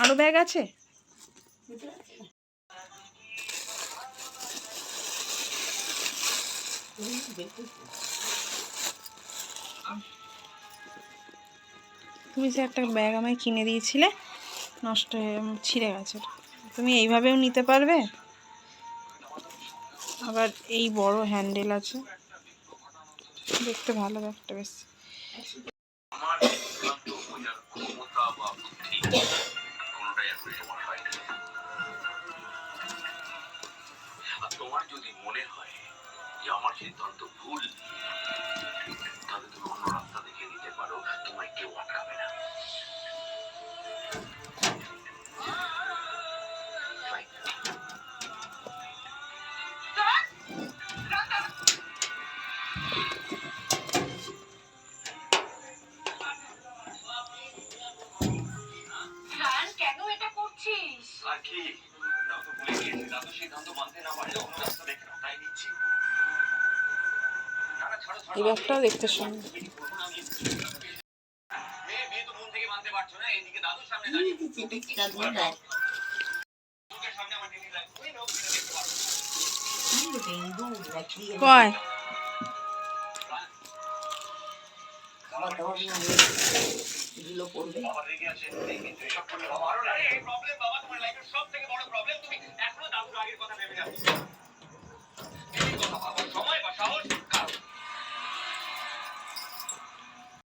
আরও ব্যাগ আছে? তুমি যে একটা ব্যাগ আমায় কিনে দিয়েছিলে, নষ্ট হয়ে ছিঁড়ে গেছে তুমি এইভাবেও নিতে পারবে? আবার এই বড় হ্যান্ডেল আছে। দেখতে ভালো ব্যাগটা বেশ। আর তোমার যদি মনে হয় যে আমার সিদ্ধান্ত ভুল তাহলে তুমি অন্য রাস্তা দেখিয়ে দিতে পারো তোমায় কেউ আটকাবে না। Fine. এই ব্যাগটাও দেখতে সুন্দর। কয়? রেগে Thank you.